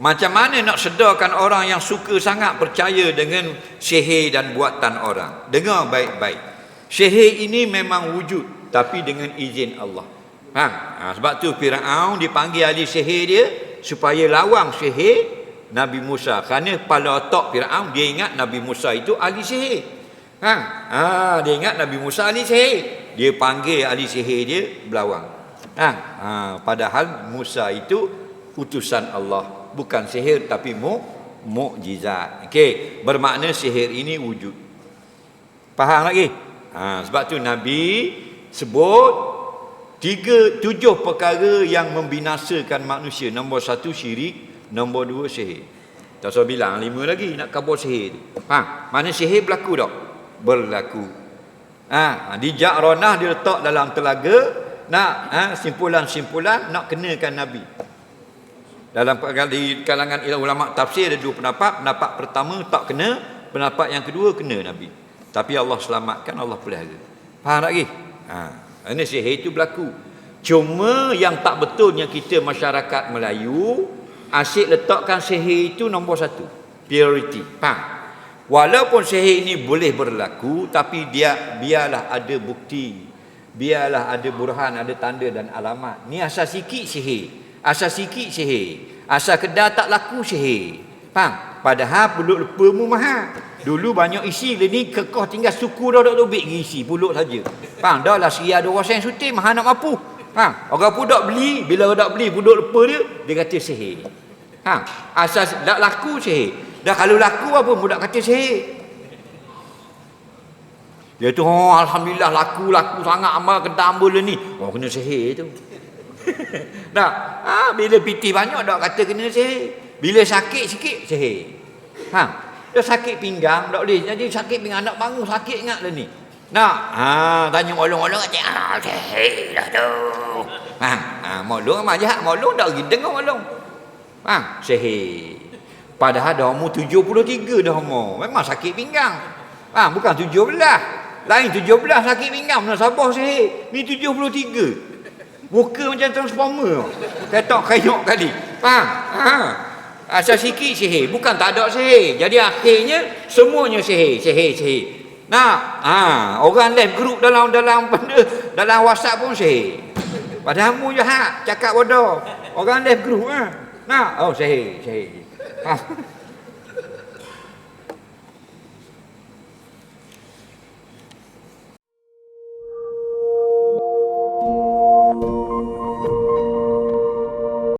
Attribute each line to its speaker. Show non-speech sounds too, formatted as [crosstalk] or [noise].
Speaker 1: Macam mana nak sedarkan orang yang suka sangat percaya dengan sihir dan buatan orang? Dengar baik-baik. Sihir ini memang wujud tapi dengan izin Allah. Ha? ha sebab tu Firaun dipanggil ahli sihir dia supaya lawang sihir Nabi Musa. Kerana pada otak Firaun dia ingat Nabi Musa itu ahli sihir. Ha? ha dia ingat Nabi Musa ahli sihir. Dia panggil ahli sihir dia berlawang. Ha? ha padahal Musa itu utusan Allah bukan sihir tapi mu mukjizat. Okey, bermakna sihir ini wujud. Faham lagi? Ha, sebab tu Nabi sebut tiga tujuh perkara yang membinasakan manusia. Nombor satu syirik, nombor dua sihir. Tak usah bilang lima lagi nak kabur sihir tu. Ha, mana sihir berlaku tak? Berlaku. Ha, di Ja'ranah dia letak dalam telaga nak ha, simpulan-simpulan nak kenakan Nabi. Dalam di kalangan ulama tafsir ada dua pendapat. Pendapat pertama tak kena, pendapat yang kedua kena Nabi. Tapi Allah selamatkan, Allah pelihara. Faham lagi? Ha, ini sihir itu berlaku. Cuma yang tak betulnya kita masyarakat Melayu asyik letakkan sihir itu nombor satu. Priority. Faham? Walaupun sihir ini boleh berlaku tapi dia biarlah ada bukti. Biarlah ada burhan, ada tanda dan alamat. Ni asal sikit sihir. Asal sikit sihir. Asal kedar tak laku sihir. Faham? Padahal pulut lepa mu mahal. Dulu banyak isi. Dia ni kekoh tinggal suku dah tak lebih isi. Pulut saja. Faham? Dah lah sia ada orang sen sutin. Mahal nak mampu. Faham? Orang pun tak beli. Bila orang tak beli pulut lepa dia. Dia kata sihir. Faham? Asal tak laku sihir. Dah kalau laku apa pun tak kata sihir. Dia tu, oh, Alhamdulillah laku, laku sangat amal kedam bola ni. Oh, kena sihir tu. [laughs] Nah, ha, bila piti banyak dak kata kena sihir. Bila sakit sikit sihir. Ha, dah sakit pinggang dak boleh. Jadi sakit pinggang nak bangun sakit ingat lah ni. Nak, ha, tanya molong-molong kata, ah, sihir dah tu. Ha, ha molong amat jahat. Molong dak pergi dengar molong. Ha, sihir. Padahal dah umur 73 dah umur. Memang sakit pinggang. Ha, bukan 17. Lain 17 sakit pinggang. Mana sabar sihir. Ni 73. Muka macam transformer. Ketok kayuk kali. Faham? Ha. Asal sikit sihir. Bukan tak ada sihir. Jadi akhirnya semuanya sihir. Sihir, sihir. Nah, ha. orang live group dalam dalam dalam WhatsApp pun sihir. Padahal mu jahat. Cakap bodoh. Orang live group. Ha. Nah, oh sihir, sihir. Ha.